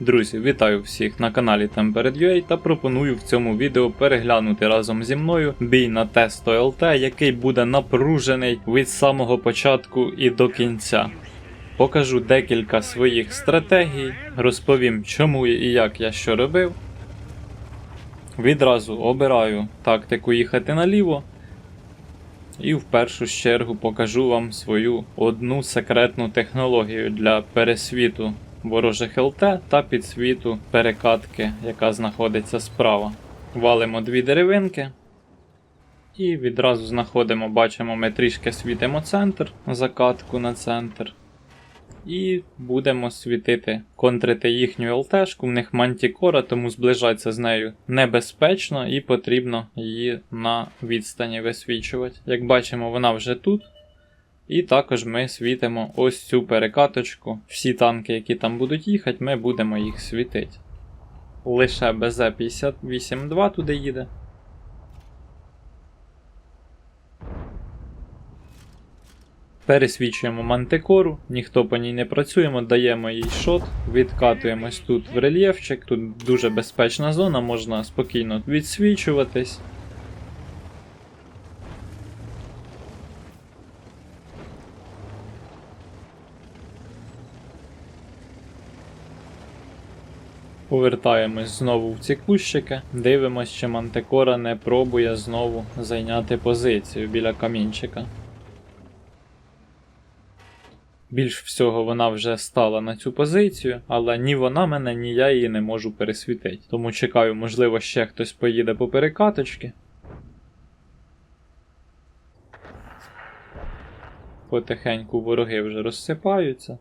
Друзі, вітаю всіх на каналі Tempered.ua та пропоную в цьому відео переглянути разом зі мною бій на тесто ЛТ, який буде напружений від самого початку і до кінця. Покажу декілька своїх стратегій, розповім, чому і як я що робив. Відразу обираю тактику їхати наліво. І в першу чергу покажу вам свою одну секретну технологію для пересвіту ворожих ЛТ та підсвіту перекатки, яка знаходиться справа. Валимо дві деревинки. І відразу знаходимо, бачимо, ми трішки світимо центр, закатку на центр. І будемо світити, контрити їхню ЛТшку, в них мантікора, тому зближатися з нею небезпечно і потрібно її на відстані висвічувати. Як бачимо, вона вже тут. І також ми світимо ось цю перекаточку. Всі танки, які там будуть їхати, ми будемо їх світити. Лише БЗ-58-2 туди їде. Пересвічуємо мантикору, ніхто по ній не працюємо, даємо їй шот, відкатуємось тут в рельєфчик, тут дуже безпечна зона, можна спокійно відсвічуватись. Повертаємось знову в ці кущики, дивимось, чи мантикора не пробує знову зайняти позицію біля камінчика. Більш всього вона вже стала на цю позицію, але ні вона мене, ні я її не можу пересвітити. Тому чекаю, можливо, ще хтось поїде по перекаточки. Потихеньку вороги вже розсипаються.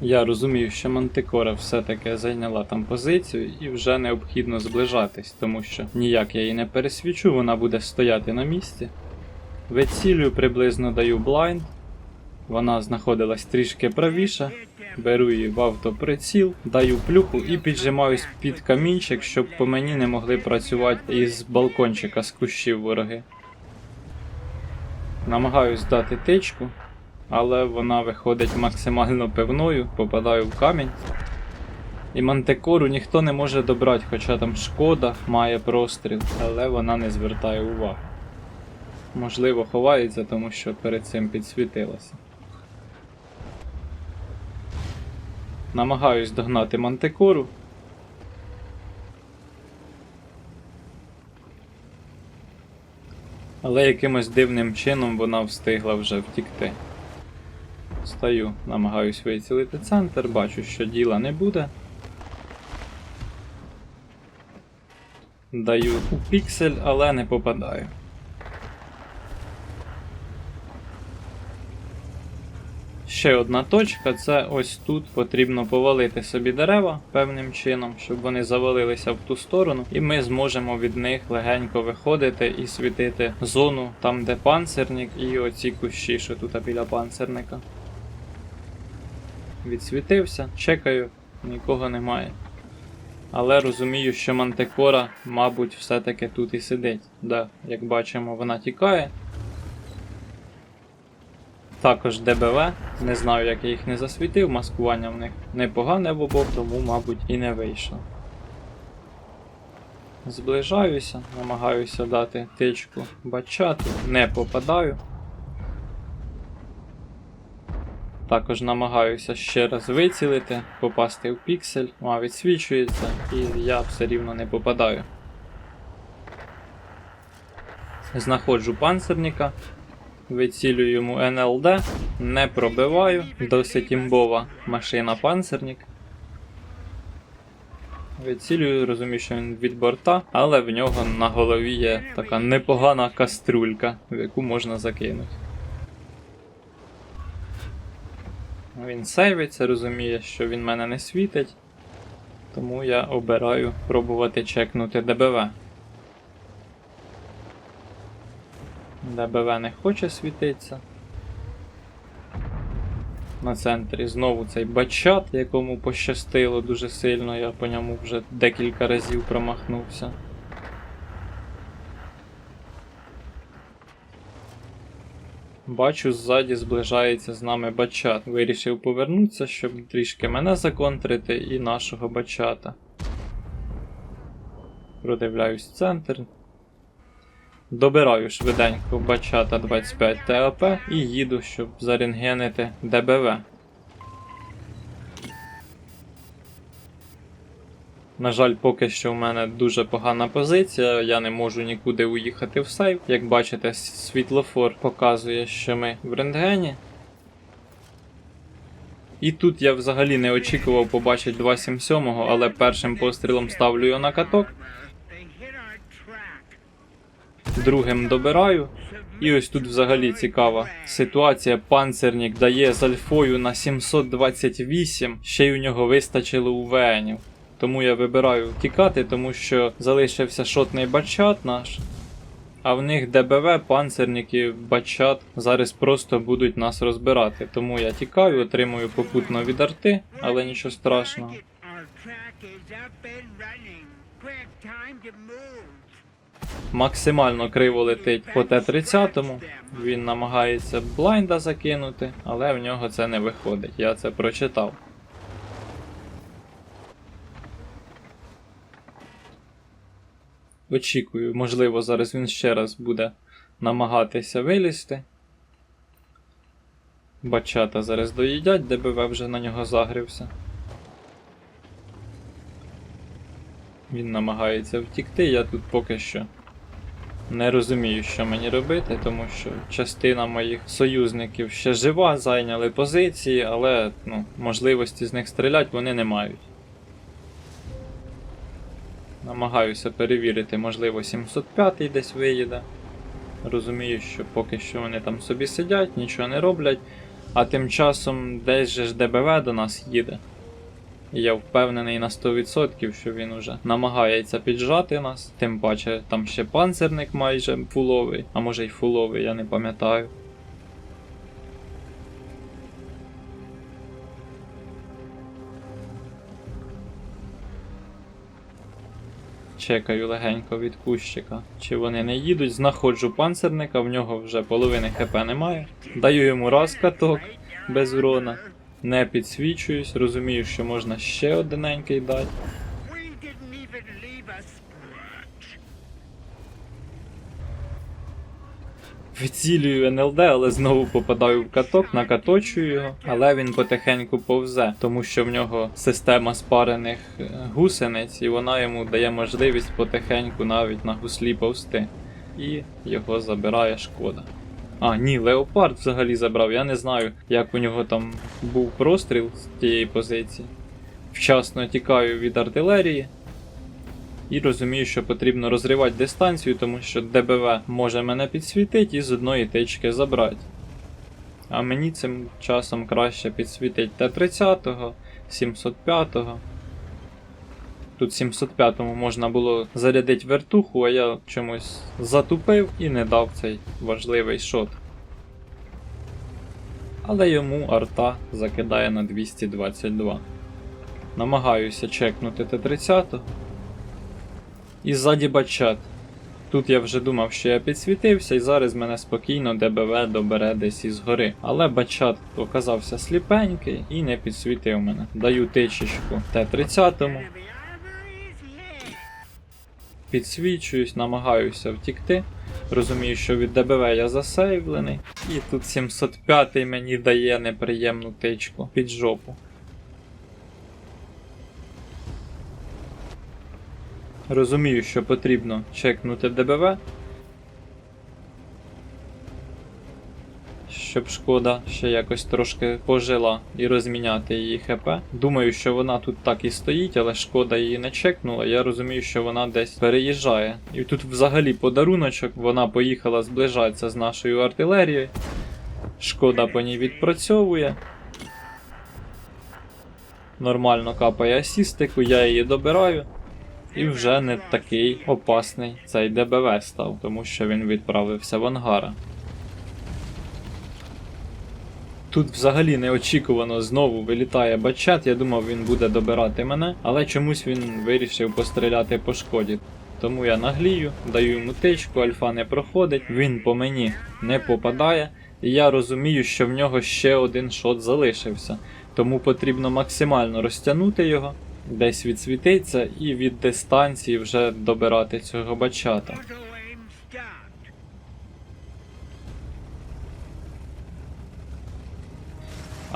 Я розумію, що Мантикора все-таки зайняла там позицію і вже необхідно зближатись, тому що ніяк я її не пересвічу, вона буде стояти на місці. Вицілюю, приблизно даю блайнд. Вона знаходилась трішки правіше. Беру її в автоприціл, даю плюху і піджимаюсь під камінчик, щоб по мені не могли працювати із балкончика з кущів вороги. Намагаюсь дати тичку, але вона виходить максимально певною, попадаю в камінь. І мантикору ніхто не може добрати, хоча там шкода має простріл, але вона не звертає уваги. Можливо, ховається, тому що перед цим підсвітилася. Намагаюсь догнати мантикору. Але якимось дивним чином вона встигла вже втікти. Стою, намагаюсь вицілити центр, бачу, що діла не буде. Даю у піксель, але не попадаю. Ще одна точка це ось тут потрібно повалити собі дерева певним чином, щоб вони завалилися в ту сторону, і ми зможемо від них легенько виходити і світити зону там, де панцирник, і оці кущі, що тут біля панцирника. Відсвітився, чекаю, нікого немає. Але розумію, що мантикора, мабуть, все-таки тут і сидить. Да, як бачимо, вона тікає. Також ДБВ, не знаю, як я їх не засвітив, маскування в них непогане в обох, тому, мабуть, і не вийшло. Зближаюся, намагаюся дати тичку бачати, не попадаю. Також намагаюся ще раз вицілити, попасти в піксель, а відсвічується, і я все рівно не попадаю. Знаходжу панцирника, вицілюю йому НЛД, не пробиваю, досить імбова машина панцирник. Відцілюю, розумію, що він від борта, але в нього на голові є така непогана каструлька, в яку можна закинути. Він сейвиться, розуміє, що він мене не світить, тому я обираю пробувати чекнути ДБВ. ДБВ не хоче світитися. На центрі знову цей бачат, якому пощастило дуже сильно, я по ньому вже декілька разів промахнувся. Бачу, ззаді зближається з нами бачат. Вирішив повернутися, щоб трішки мене законтрити і нашого бачата. Продивляюсь центр. Добираю швиденько бачата 25 ТАП і їду, щоб зарентгенити ДБВ. На жаль, поки що в мене дуже погана позиція, я не можу нікуди уїхати в сейф. Як бачите, світлофор показує, що ми в рентгені. І тут я взагалі не очікував побачити 277-го, але першим пострілом ставлю його на каток, другим добираю. І ось тут взагалі цікава ситуація. Панцерник дає з альфою на 728, ще й у нього вистачило УВНів. Тому я вибираю тікати, тому що залишився шотний бачат наш. А в них ДБВ, панцерники, бачат зараз просто будуть нас розбирати. Тому я тікаю, отримую попутно від арти, але нічого страшного. Максимально криво летить по Т-30. Він намагається блайнда закинути, але в нього це не виходить. Я це прочитав. Очікую, можливо, зараз він ще раз буде намагатися вилізти. Бачата зараз доїдять, ДБВ вже на нього загрівся. Він намагається втікти, я тут поки що не розумію, що мені робити, тому що частина моїх союзників ще жива, зайняли позиції, але ну, можливості з них стріляти вони не мають. Намагаюся перевірити, можливо, 705 десь виїде. Розумію, що поки що вони там собі сидять, нічого не роблять, а тим часом десь же ж ДБВ до нас їде. І я впевнений на 100%, що він уже намагається піджати нас. Тим паче там ще панцерник майже фуловий, а може й фуловий, я не пам'ятаю. Чекаю легенько від кущика. Чи вони не їдуть, знаходжу панцерника, в нього вже половини хп немає. Даю йому раз каток без урона. Не підсвічуюсь, розумію, що можна ще одиненький дати. Вицілюю НЛД, але знову попадаю в каток, накаточую його, але він потихеньку повзе, тому що в нього система спарених е, гусениць, і вона йому дає можливість потихеньку навіть на гуслі повзти. І його забирає шкода. А, ні, Леопард взагалі забрав. Я не знаю, як у нього там був простріл з тієї позиції. Вчасно тікаю від артилерії. І розумію, що потрібно розривати дистанцію, тому що ДБВ може мене підсвітити і з одної тички забрати. А мені цим часом краще підсвітить Т-30, 705. Тут 705-му можна було зарядити вертуху, а я чомусь затупив і не дав цей важливий шот. Але йому арта закидає на 222. Намагаюся чекнути Т-30. І ззаді бачат. Тут я вже думав, що я підсвітився, і зараз мене спокійно ДБВ добере десь із гори. Але бачат оказався сліпенький і не підсвітив мене. Даю тичечку Т-30, The armor is hit. підсвічуюсь, намагаюся втікти. Розумію, що від ДБВ я засейвлений. І тут 705 мені дає неприємну тичку під жопу. Розумію, що потрібно чекнути ДБВ. Щоб шкода ще якось трошки пожила і розміняти її ХП. Думаю, що вона тут так і стоїть, але шкода її не чекнула. Я розумію, що вона десь переїжджає. І тут взагалі подаруночок, вона поїхала зближатися з нашою артилерією. Шкода по ній відпрацьовує. Нормально капає асістику, я її добираю. І вже не такий опасний цей ДБВ став, тому що він відправився в ангара. Тут взагалі неочікувано знову вилітає бачат. Я думав, він буде добирати мене, але чомусь він вирішив постріляти по шкоді. Тому я наглію, даю йому тичку, альфа не проходить, він по мені не попадає. і я розумію, що в нього ще один шот залишився. Тому потрібно максимально розтягнути його, десь відсвітиться, і від дистанції вже добирати цього бачата.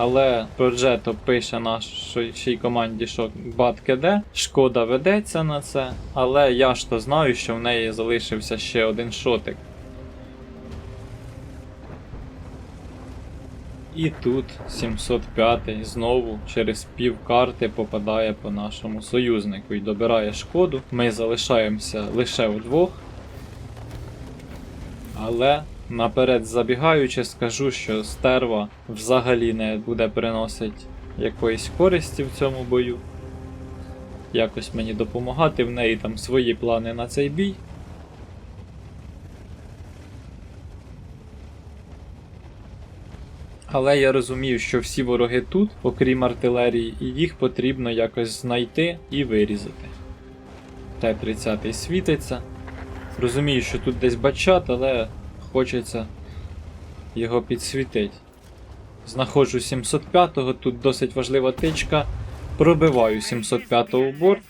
Але Progetto пише нашій команді, що бат КД, шкода ведеться на це, але я ж то знаю, що в неї залишився ще один шотик. І тут 705 знову через пів карти попадає по нашому союзнику і добирає шкоду. Ми залишаємося лише вдвох. Але наперед забігаючи, скажу, що стерва взагалі не буде приносити якоїсь користі в цьому бою. Якось мені допомагати, в неї там свої плани на цей бій. Але я розумію, що всі вороги тут, окрім артилерії, і їх потрібно якось знайти і вирізати. Т-30 світиться. Розумію, що тут десь бачат, але хочеться його підсвітити. Знаходжу 705-го, тут досить важлива тичка. Пробиваю 705-го в борт,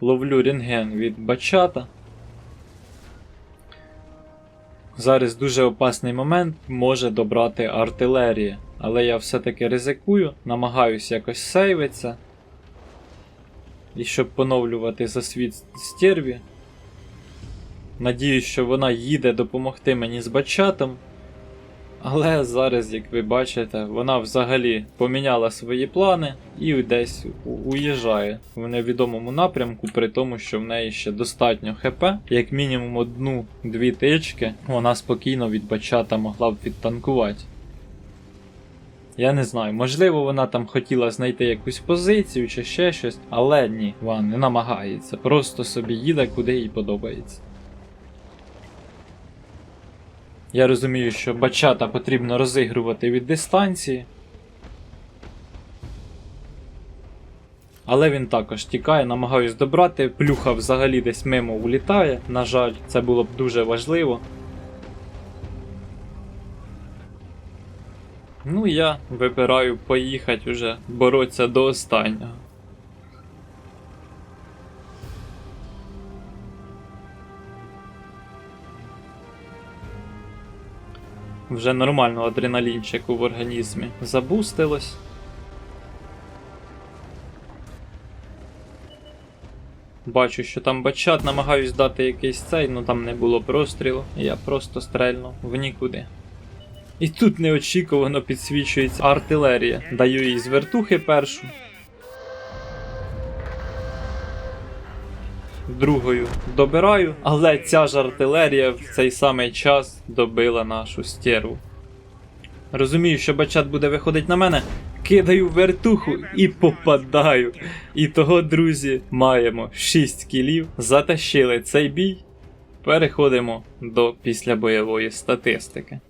ловлю рентген від бачата. Зараз дуже опасний момент може добрати артилерія, але я все-таки ризикую, намагаюся якось сейвитися. І щоб поновлювати засвіт стерві. Надіюсь, що вона їде допомогти мені з бачатом. Але зараз, як ви бачите, вона взагалі поміняла свої плани і десь уїжджає в невідомому напрямку, при тому, що в неї ще достатньо ХП, як мінімум одну-дві тички, вона спокійно від бачата могла б відтанкувати. Я не знаю, можливо, вона там хотіла знайти якусь позицію чи ще щось, але ні, вона не намагається, просто собі їде, куди їй подобається. Я розумію, що бачата потрібно розігрувати від дистанції. Але він також тікає, намагаюсь добрати. Плюха взагалі десь мимо улітає. На жаль, це було б дуже важливо. Ну, я вибираю поїхати уже боротися до останнього. Вже нормально адреналінчику в організмі забустилось. Бачу, що там бачат, намагаюсь дати якийсь цей, ну там не було прострілу. Я просто стрельнув в нікуди. І тут неочікувано підсвічується артилерія. Даю їй з вертухи першу. Другою добираю, але ця ж артилерія в цей самий час добила нашу стерву. Розумію, що бачат буде виходити на мене. Кидаю вертуху і попадаю. І того, друзі, маємо 6 кілів, затащили цей бій. Переходимо до післябойової статистики.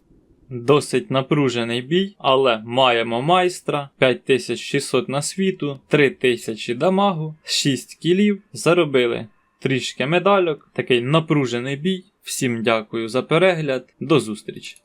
Досить напружений бій, але маємо майстра, 5600 на світу, 3000 дамагу, 6 кілів, заробили трішки медальок, такий напружений бій. Всім дякую за перегляд, до зустрічі!